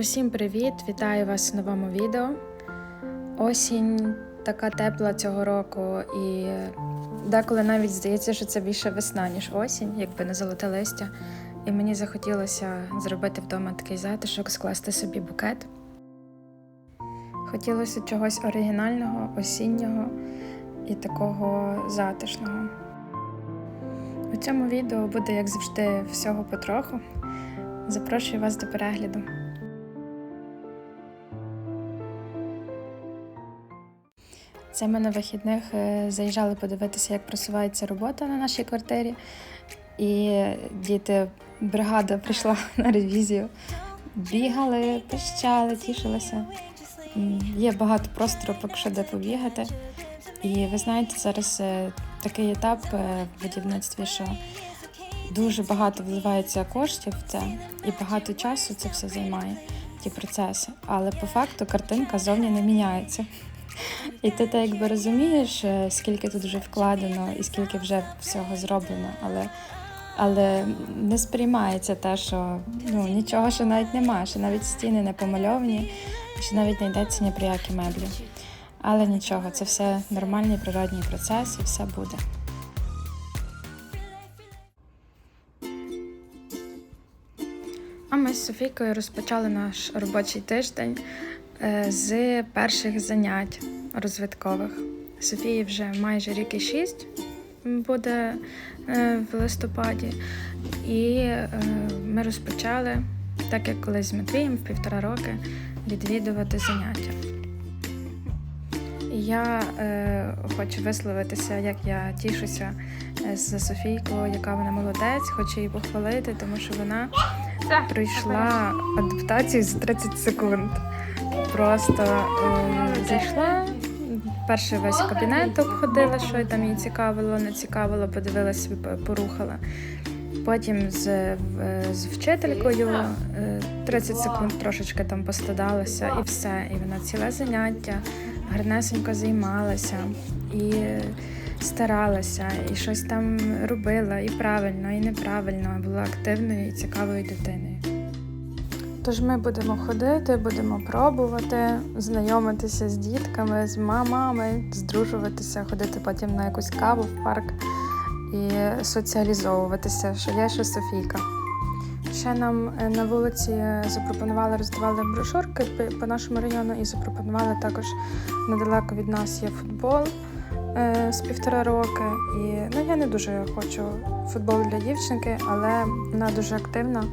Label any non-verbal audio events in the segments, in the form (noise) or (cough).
Усім привіт! Вітаю вас в новому відео. Осінь така тепла цього року, і деколи навіть здається, що це більше весна, ніж осінь, якби не золоте листя. І мені захотілося зробити вдома такий затишок, скласти собі букет. Хотілося чогось оригінального, осіннього і такого затишного. У цьому відео буде, як завжди, всього потроху. Запрошую вас до перегляду. Це ми на вихідних е, заїжджали подивитися, як просувається робота на нашій квартирі. І діти, бригада прийшла (laughs) на ревізію. Бігали, пищали, тішилися. Є багато простору, поки що де побігати. І ви знаєте, зараз е, такий етап е, в будівництві, що дуже багато вливається коштів в це, і багато часу це все займає, ті процеси. Але по факту картинка зовні не міняється. І ти так якби розумієш, е, скільки тут вже вкладено і скільки вже всього зроблено, але, але не сприймається те, що ну, нічого ще навіть немає, що навіть стіни не помальовані, що навіть не йдеться ні про які меблі. Але нічого, це все нормальний природній процес і все буде. А ми з Софійкою розпочали наш робочий тиждень з перших занять розвиткових. Софії вже майже рік і шість буде е, в листопаді, і е, ми розпочали, так як колись з Матвієм в півтора роки, відвідувати заняття. Я е, хочу висловитися, як я тішуся е, за Софійку, яка вона молодець, хочу її похвалити, тому що вона пройшла адаптацію за 30 секунд. Просто е, зайшла, перший весь кабінет обходила, що там їй цікавило, не цікавило, подивилася, порухала. Потім з, з вчителькою е, 30 секунд трошечки там постадалася і все. І вона ціле заняття гарнесенько займалася і старалася, і щось там робила і правильно, і неправильно, була активною і цікавою дитиною. Тож ми будемо ходити, будемо пробувати, знайомитися з дітками, з мамами, здружуватися, ходити потім на якусь каву в парк і соціалізовуватися, що я, що Софійка. Ще нам е, на вулиці запропонували, роздавали брошурки по нашому району і запропонували також недалеко від нас є футбол е, з півтора роки. І ну, я не дуже хочу футбол для дівчинки, але вона дуже активна,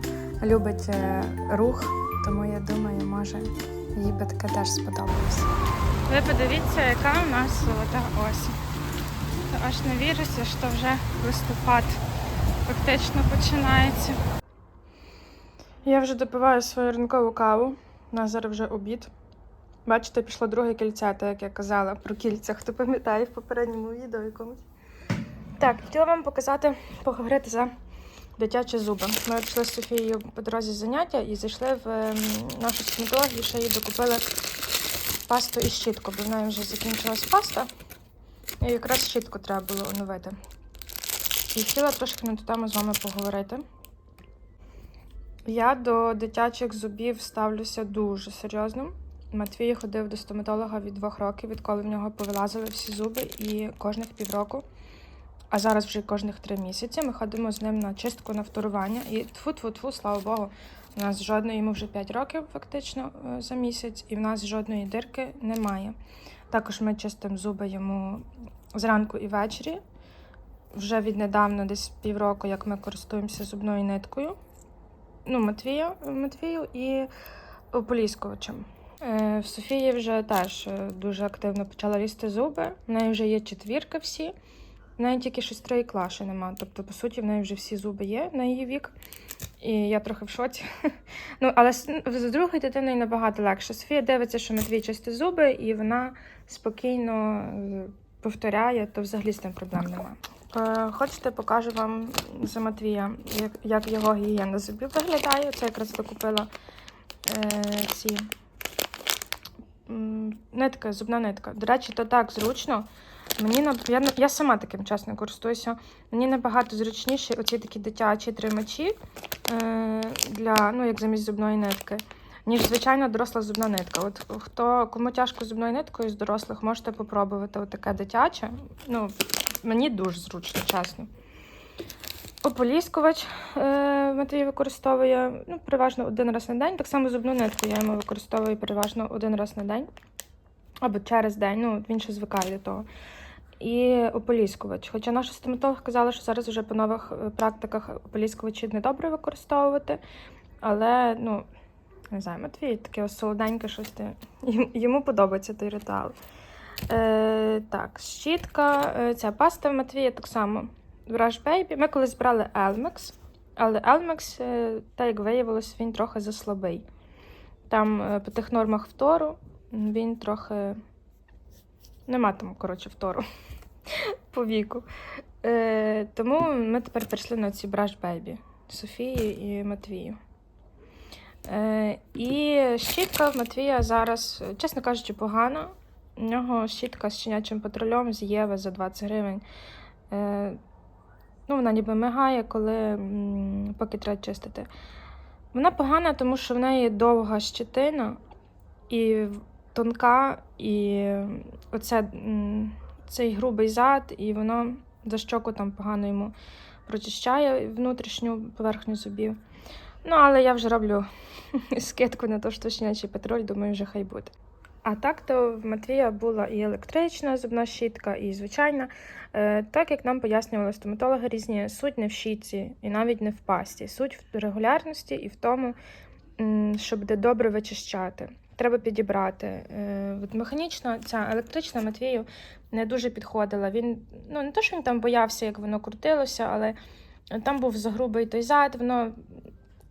любить е, рух, тому я думаю, може їй би таке теж сподобалося. Ви подивіться, яка у нас золота осінь. Аж не віриться, що вже листопад фактично починається. Я вже допиваю свою ранкову каву. У нас зараз вже обід. Бачите, пішло друге кільце, так як я казала про кільця. Хто пам'ятає в попередньому відео якомусь. Так, хотіла вам показати, поговорити за дитячі зуби. Ми пішли з Софією по дорозі заняття і зайшли в ем, нашу стоматологію, ще їй докупили пасту і щітку, бо в неї вже закінчилась паста. І якраз щітку треба було оновити. І хотіла трошки на ту тему з вами поговорити. Я до дитячих зубів ставлюся дуже серйозно. Матвій ходив до стоматолога від двох років, відколи в нього повилазили всі зуби, і кожних півроку, а зараз вже кожних три місяці, ми ходимо з ним на чистку на вторування. І тфу-тфу-тфу, слава Богу, у нас жодної йому вже 5 років фактично е, за місяць, і в нас жодної дирки немає. Також ми чистимо зуби йому зранку і ввечері. Вже віднедавна, десь півроку, як ми користуємося зубною ниткою ну, Матвія, Матвію і Поліскувачем. Е, В Софії вже теж е, дуже активно почала рісти зуби. В неї вже є четвірка всі. В неї тільки шостри і клаші нема. Тобто, по суті, в неї вже всі зуби є на її вік. І я трохи в шоці. (laughs) Ну, але з другою дитиною набагато легше. Софія дивиться, що Матвій чисті зуби, і вона спокійно е, повторяє, то взагалі з тим проблем немає. Е, Хочете, покажу вам за Матвія, як, як його гігієна зубів виглядає. Це якраз докупила е, ці м, нитка, зубна нитка. До речі, то так зручно. Мені я, я сама таким чесно користуюся. Мені набагато зручніше оці такі дитячі тримачі е, для, ну, як замість зубної нитки. ніж звичайна доросла зубна нитка. От хто кому тяжко зубною ниткою з дорослих, можете попробувати таке дитяче. Ну, мені дуже зручно, чесно. Ополіскувач е, Матвій використовує ну, переважно один раз на день. Так само зубну нитку я йому використовую переважно один раз на день. Або через день, ну він ще звикає до того. І ополіскувач. Хоча наша стоматолог казала, що зараз вже по нових е, практиках ополіскувачі не добре використовувати. Але, ну, не знаю, Матвій таке солоденьке щось. ти- йому- подобається той ритуал. Е, так, щітка, е, ця паста в Матвія так само. Brush Baby. Ми колись брали Elmex, але Elmex, е, так як виявилось, він трохи заслабий. Там по тих нормах втору він трохи. Нема там, коротше, втору (laughs) по віку. Е, тому ми тепер перейшли на ці Brush Baby Софії і Матвію. Е, і щітка в Матвія зараз, чесно кажучи, погана. У нього щітка з щенячим патрулем з Єви за 20 гривень. Е, ну, вона ніби мигає, коли поки треба чистити. Вона погана, тому що в неї довга щетина і тонка, і оце, цей грубий зад, і воно за щоку там погано йому прочищає внутрішню поверхню зубів. Ну, але я вже роблю (laughs) скидку на те, що щенячий патруль, думаю, вже хай буде. А так то в Матвія була і електрична зубна щітка, і звичайна. Е, Так як нам пояснювали стоматологи різні, суть не в щітці і навіть не в пасті. Суть в регулярності і в тому, щоб де добре вичищати. Треба підібрати. Е, От механічно ця електрична Матвію не дуже підходила. Він ну не то, що він там боявся, як воно крутилося, але там був загрубий той зад, воно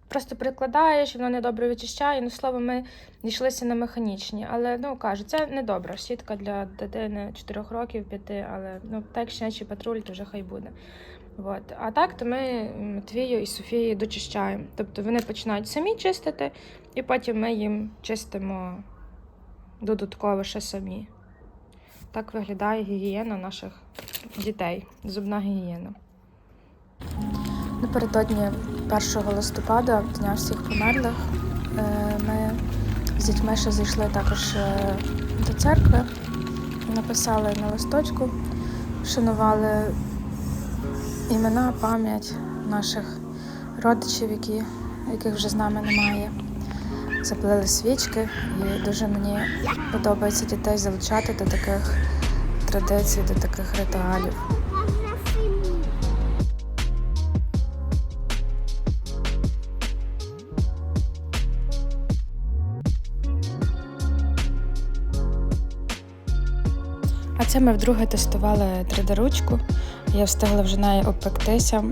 просто прикладаєш, воно недобре вичищає. Ну, слово, ми дійшлися на механічні. Але ну кажу, це не добра щітка для дитини 4 років, 5, але ну так щенячий патруль, то вже хай буде. От. А так, то ми Матвію і Софії дочищаємо. Тобто вони починають самі чистити, і потім ми їм чистимо додатково ще самі. Так виглядає гігієна наших дітей, зубна гігієна. Напередодні 1 листопада, Дня всіх померлих, е, ми з дітьми ще зайшли також е, до церкви, написали на листочку, вшанували імена, пам'ять наших родичів, які, яких вже з нами немає. Запалили свічки, і дуже мені подобається дітей залучати до таких традицій, до таких ритуалів. А це ми вдруге тестували 3D-ручку. Я встигла вже нею обпектися.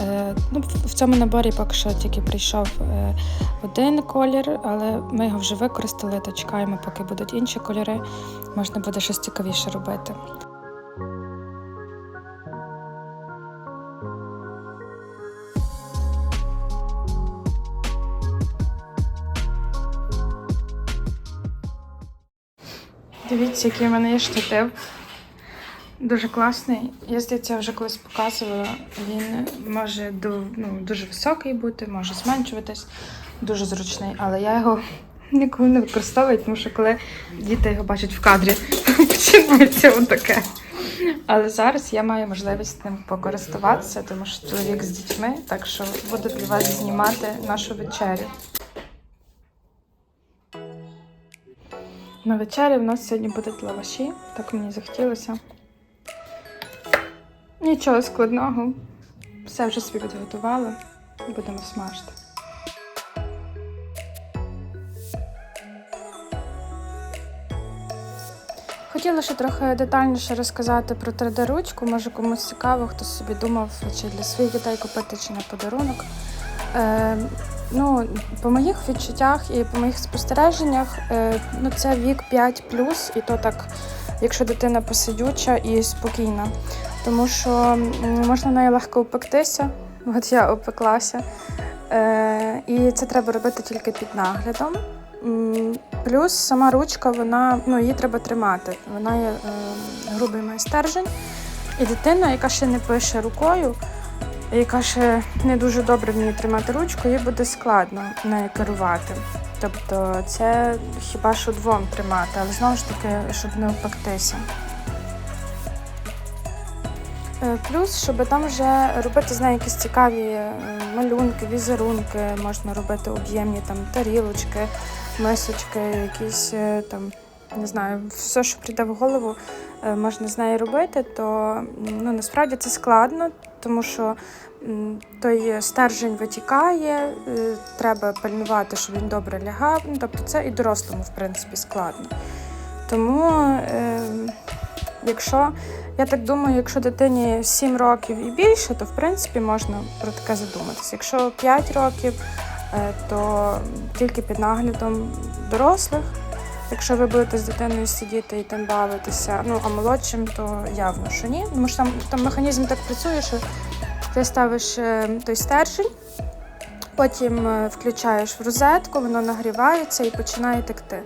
Е, Ну, в- цьому наборі поки що тільки прийшов е, один колір, але ми його вже використали, то чекаємо, поки будуть інші кольори. Можна буде щось цікавіше робити. Дивіться, який в мене є штатив. Дуже класний. Я здається, вже колись показувала. Він може ну, дуже високий бути, може зменшуватись, дуже зручний, але я його ніколи не використовую, тому що коли діти його бачать в кадрі, (laughs) починається отаке. Але зараз я маю можливість ним покористуватися, тому що чоловік з дітьми, так що буду для вас знімати нашу вечерю. На вечері в нас сьогодні будуть лаваші, так мені захотілося. Нічого складного. Все вже собі підготувала. Будемо смажити. Хотіла ще трохи детальніше розказати про 3D-ручку. Може комусь цікаво, хто собі думав, чи для своїх дітей купити, чи на подарунок. Е, ну, по моїх відчуттях і по моїх спостереженнях, е, ну, це вік 5 і то так, якщо дитина посидюча і спокійна. Тому що можна нею легко опектися. От я опеклася. Е, і це треба робити тільки під наглядом. Плюс сама ручка, вона, ну, її треба тримати. Вона є е, грубий має стержень. І дитина, яка ще не пише рукою, яка ще не дуже добре вміє тримати ручку, їй буде складно нею керувати. Тобто це хіба що двом тримати, але знову ж таки, щоб не опектися. Е, Плюс, щоб там вже робити з нею якісь цікаві е, малюнки, візерунки, можна робити об'ємні там тарілочки, мисочки, якісь е, там, не знаю, все, що прийде в голову, можна з нею робити, то ну, насправді це складно, тому що той стержень витікає, треба пильнувати, щоб він добре лягав. Ну, тобто це і дорослому, в принципі, складно. Тому, е, якщо я так думаю, якщо дитині 7 років і більше, то в принципі можна про таке задуматися. Якщо 5 років, е, то тільки під наглядом дорослих. Якщо ви будете з дитиною сидіти і там бавитися, ну а молодшим, то явно, що ні. Тому що там, там механізм так працює, що ти ставиш е, той стержень, потім е, включаєш в розетку, воно нагрівається і починає текти.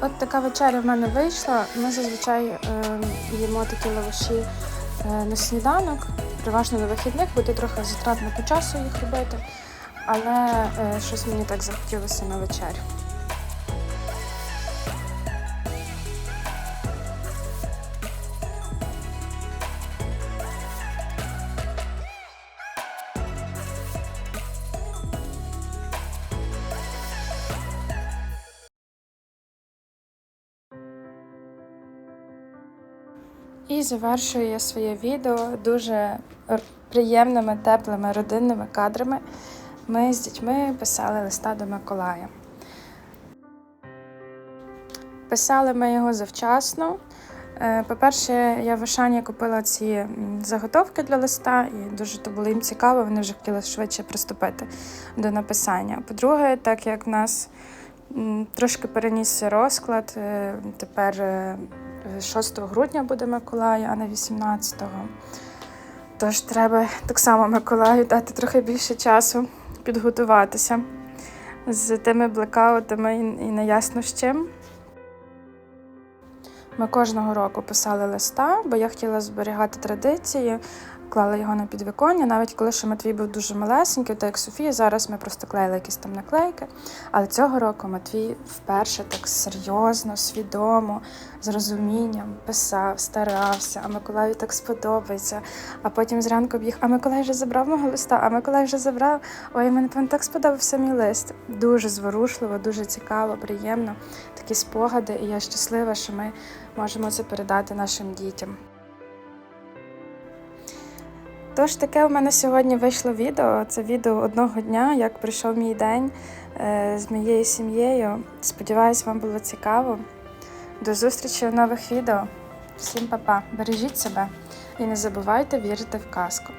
От така вечеря в мене вийшла. Ми зазвичай е, їмо такі лаваші е, на сніданок, переважно на вихідних, буде трохи затратно по часу їх робити, але е, щось мені так захотілося на вечерю. І завершую я своє відео дуже приємними, теплими родинними кадрами. Ми з дітьми писали листа до Миколая. Писали ми його завчасно. Е, По-перше, я в Ашані купила ці заготовки для листа, і дуже то було їм цікаво, вони вже хотіли швидше приступити до написання. По-друге, так як в нас трошки перенісся розклад, е, тепер е, 6 грудня буде Миколай, а не 18-го. Тож треба так само Миколаю дати трохи більше часу підготуватися з тими блекаутами і неясно з чим. Ми кожного року писали листа, бо я хотіла зберігати традиції, клала його на підвіконня, навіть коли ще Матвій був дуже малесенький, так як Софія, зараз ми просто клеїли якісь там наклейки. Але цього року Матвій вперше так серйозно, свідомо, з розумінням писав, старався, а Миколаю так сподобається. А потім зранку біг, а Миколай вже забрав мого листа, а Миколай вже забрав. Ой, мені певно, так сподобався мій лист. Дуже зворушливо, дуже цікаво, приємно. Такі спогади, і я щаслива, що ми можемо це передати нашим дітям. Тож таке у мене сьогодні вийшло відео. Це відео одного дня, як пройшов мій день е, з моєю сім'єю. Сподіваюсь, вам було цікаво. До зустрічі в нових відео. Всім па-па, бережіть себе і не забувайте вірити в казку.